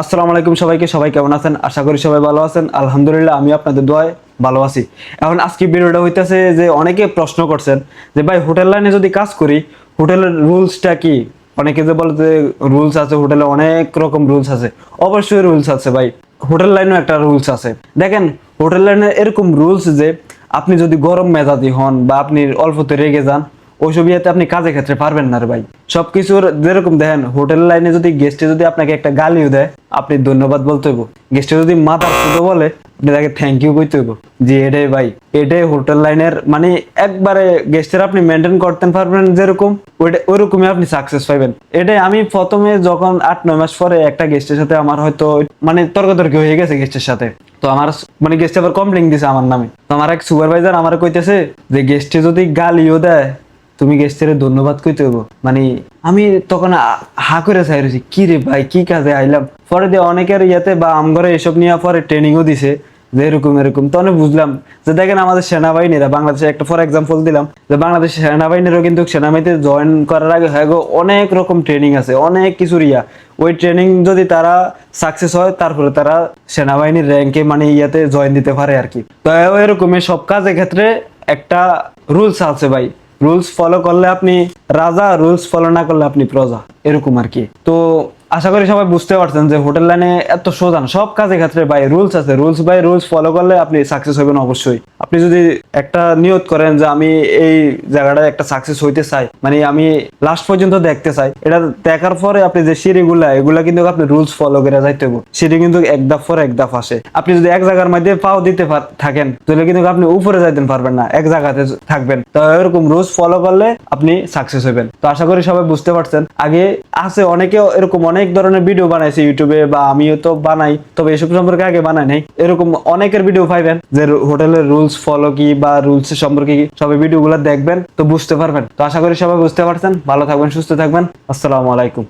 আসসালামু আলাইকুম সবাইকে, সবাই কেমন আছেন? আশা করি সবাই ভালো আছেন। আলহামদুলিল্লাহ আমি আপনাদের দোয়ায় ভালো আছি। এখন আজকে ভিডিওটা হইতেছে যে অনেকে প্রশ্ন করছেন যে, ভাই, হোটেল লাইনে যদি কাজ করি হোটেলের রুলসটা কি? অনেকে যে বলে যে, রুলস আছে, হোটেলে অনেক রকম রুলস আছে। অবশ্যই রুলস আছে, ভাই। হোটেল লাইনেও একটা রুলস আছে। দেখেন, হোটেল লাইনে এরকম রুলস যে, আপনি যদি গরম মেজাজি হন বা আপনি অল্পতে রেগে যান ওইসব ইয়েতে আপনি কাজে ক্ষেত্রে পারবেন না রে ভাই। সবকিছুর যেরকম দেখেন, হোটেল লাইনে যদি গেস্টে যদি আপনাকে একটা গালিও দেয়, আপনি ধন্যবাদ বলতে হইব। গেস্টে যদি মাথার শুধু বলে, আপনি তাকে থ্যাংক ইউ কইতে হইব যে, এটাই ভাই, এটাই হোটেল লাইনের মানে একবারে গেস্টের আপনি মেনটেন করতে পারবেন যেরকম, ওইটা ওইরকমই আপনি সাকসেস পাইবেন। এটাই আমি প্রথমে যখন আট, নয় মাস পরে একটা গেস্টের সাথে আমার হয়তো মানে তর্কতর্কি হয়ে গেছে গেস্টের সাথে। তো আমার মানে গেস্ট আবার কমপ্লেন দিছে আমার নামে। তো আমার এক সুপারভাইজার আমার কইতেছে যে গেস্টে যদি গালিও দেয় তুমি গেস্টের ধন্যবাদ কইতে হইব। মানে আমি তখন হা করে চাই রয়েছি কি রে ভাই কি কাজে আইলাম? পরে দিয়ে অনেকের ইয়াতে বা আমঘরে এসব নিয়ে পরে ট্রেনিংও দিছে যে এরকম এরকম। তখন বুঝলাম যে দেখেন আমাদের সেনাবাহিনীরা বাংলাদেশে একটা ফর এক্সাম্পল দিলাম যে বাংলাদেশের সেনাবাহিনীরও কিন্তু সেনাবাহিনীতে জয়েন করার আগে হ্যাঁ গো, অনেক রকম ট্রেনিং আছে অনেক কিছুর ইয়া ওই ট্রেনিং যদি তারা সাকসেস হয় তারপরে তারা সেনাবাহিনীর র্যাঙ্কে মানে ইয়াতে জয়েন দিতে পারে আর কি। তো এরকমই সব কাজের ক্ষেত্রে একটা রুলস আছে ভাই। রুলস ফলো করলে আপনি রাজা রুলস ফলো না করলে আপনি প্রজা, এরকম আর কি। তো আশা করি সবাই বুঝতে পারছেন যে হোটেল লাইনে এত সোজা সব কাজের ক্ষেত্রে বাই রুলস আছে। রুলস বাই রুলস ফলো করলে আপনি সাকসেস হবেন অবশ্যই। আপনি যদি একটা নিয়ত করেন যে আমি এই জায়গাটায় একটা সাকসেস হইতে চাই মানে আমি লাস্ট পর্যন্ত দেখতে চাই, এটা দেখার পরে আপনি যে সিঁড়িগুলা, এগুলা কিন্তু আপনি রুলস ফলো করে যাইতে হবে সিঁড়ি কিন্তু এক ধাপ পরে এক ধাপ আসে। আপনি যদি এক জায়গার মধ্যে পাও দিতে থাকেন, তাহলে কিন্তু আপনি উপরে যাইতে পারবেন না, এক জায়গাতে থাকবেন। তো এরকম রুলস ফলো করলে আপনি সাকসেস হবেন তো আশা করি সবাই বুঝতে পারছেন। আগে আছে অনেকে এরকম অনেক ধরনের ভিডিও বানাইছে ইউটিউবে বা আমিও তো বানাই, তবে এসব সম্পর্কে আগে বানাই নাই। এরকম অনেকের ভিডিও পাইবেন, যে হোটেলের রুলস ফলো কি বা রুলস সম্পর্কে কি সবাই ভিডিওগুলো দেখবেন, তো বুঝতে পারবেন। তো আশা করি সবাই বুঝতে পারছেন। ভালো থাকবেন, সুস্থ থাকবেন। আসসালামু আলাইকুম।